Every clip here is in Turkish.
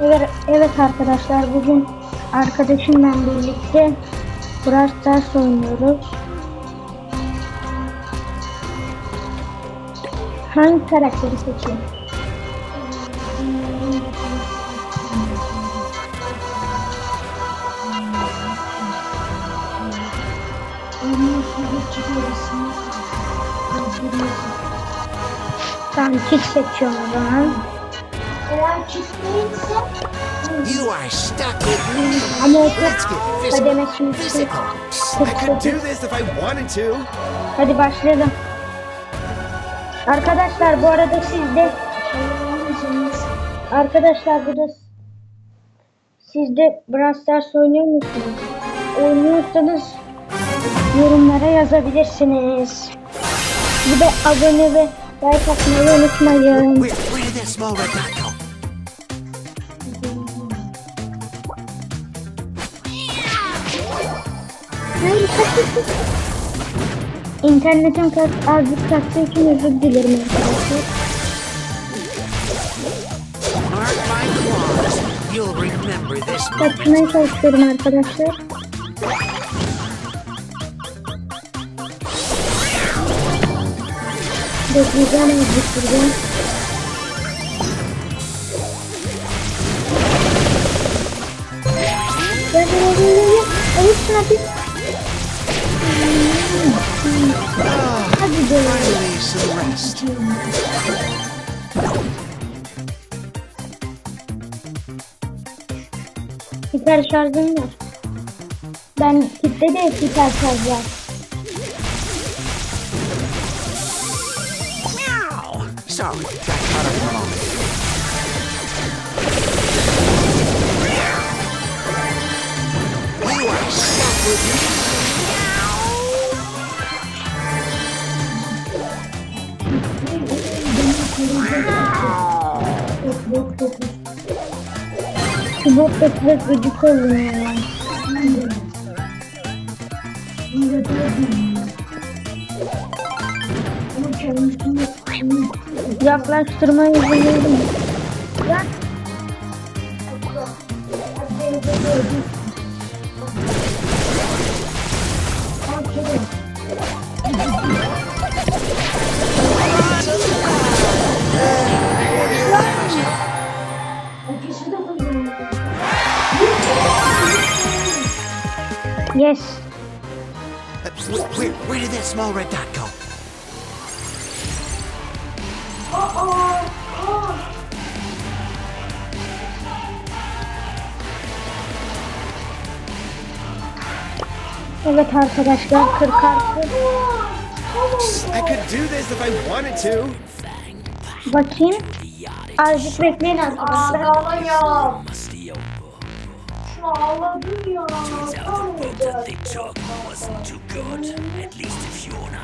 Evet, evet arkadaşlar bugün arkadaşımla birlikte Brawl Stars oynuyoruz. Hangi karakteri seçeyim? Tamam kit seçiyorum o zaman. Eğer You are stuck with me. Ama o Let's get physical. Physical. I could do this if I wanted to. Hadi başlayalım. Arkadaşlar bu arada siz de Arkadaşlar bu da siz de Brawl Stars oynuyor musunuz? Oynuyorsanız yorumlara yazabilirsiniz. Bir de abone ve like atmayı unutmayın. Go? İnternetim kas, azıcık kastığı için özür dilerim arkadaşlar. Kaçmaya çalışıyorum arkadaşlar. Bekleyeceğim azıcık hadi. Hadi rest. Hiper şarjım var. Ben kitle de hiper şarj var. Sorry, got caught up moment. Me. Şu bot da biraz gıcık oluyor ya. Yaklaştırma izin verdim. Yes. Uh, Where, where, where did that small red dot go? Evet arkadaşlar 40 artı. I could do this if I wanted to. Bakayım. Azıcık bekleyin arkadaşlar. ağlıyor. Şu ağladı ya. they took wasn't too good. At least if you're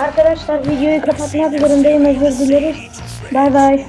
Arkadaşlar videoyu kapatmak zorundayım özür dileriz. Bay bay.